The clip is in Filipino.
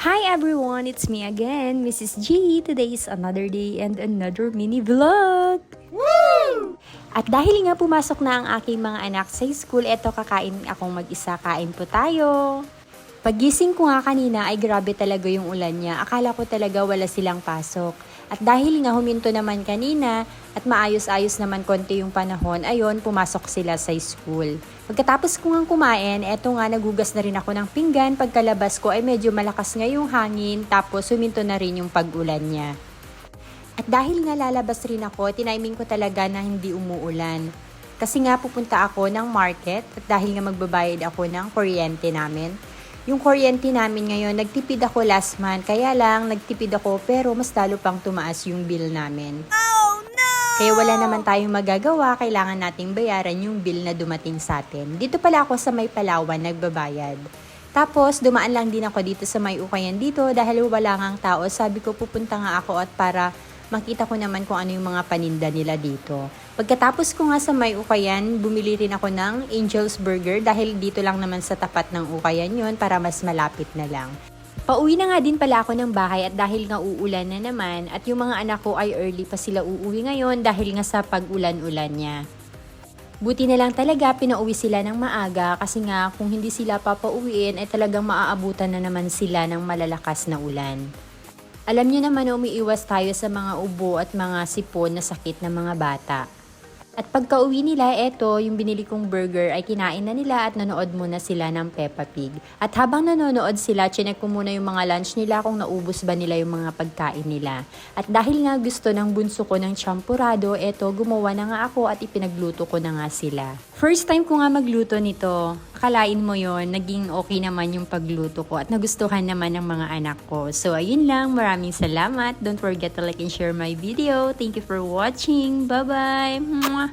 Hi everyone, it's me again, Mrs. G. Today is another day and another mini vlog. At dahil nga pumasok na ang aking mga anak sa school, eto kakain akong mag-isa, kain po tayo. Pagising ko nga kanina ay grabe talaga yung ulan niya. Akala ko talaga wala silang pasok. At dahil nga huminto naman kanina at maayos-ayos naman konti yung panahon, ayon pumasok sila sa school. Pagkatapos ko nga kumain, eto nga nagugas na rin ako ng pinggan. Pagkalabas ko ay medyo malakas nga yung hangin tapos huminto na rin yung pag-ulan niya. At dahil nga lalabas rin ako, tiniming ko talaga na hindi umuulan. Kasi nga pupunta ako ng market at dahil nga magbabayad ako ng kuryente namin. Yung kuryente namin ngayon, nagtipid ako last month. Kaya lang, nagtipid ako pero mas lalo pang tumaas yung bill namin. Kaya wala naman tayong magagawa, kailangan nating bayaran yung bill na dumating sa atin. Dito pala ako sa may Palawan nagbabayad. Tapos, dumaan lang din ako dito sa may ukayan dito dahil wala ngang tao. Sabi ko, pupunta nga ako at para makita ko naman kung ano yung mga paninda nila dito. Pagkatapos ko nga sa may ukayan, bumili rin ako ng Angel's Burger dahil dito lang naman sa tapat ng ukayan yon para mas malapit na lang. Pauwi na nga din pala ako ng bahay at dahil nga uulan na naman at yung mga anak ko ay early pa sila uuwi ngayon dahil nga sa pag-ulan-ulan niya. Buti na lang talaga pinauwi sila ng maaga kasi nga kung hindi sila papauwiin ay talagang maaabutan na naman sila ng malalakas na ulan. Alam niyo naman na umiiwas tayo sa mga ubo at mga sipon na sakit ng mga bata. At pagka uwi nila, eto, yung binili kong burger ay kinain na nila at nanood muna sila ng Peppa Pig. At habang nanonood sila, chinek ko muna yung mga lunch nila kung naubos ba nila yung mga pagkain nila. At dahil nga gusto ng bunso ko ng champurado, eto, gumawa na nga ako at ipinagluto ko na nga sila. First time ko nga magluto nito, akalain mo yon naging okay naman yung pagluto ko at nagustuhan naman ng mga anak ko. So ayun lang, maraming salamat. Don't forget to like and share my video. Thank you for watching. Bye-bye!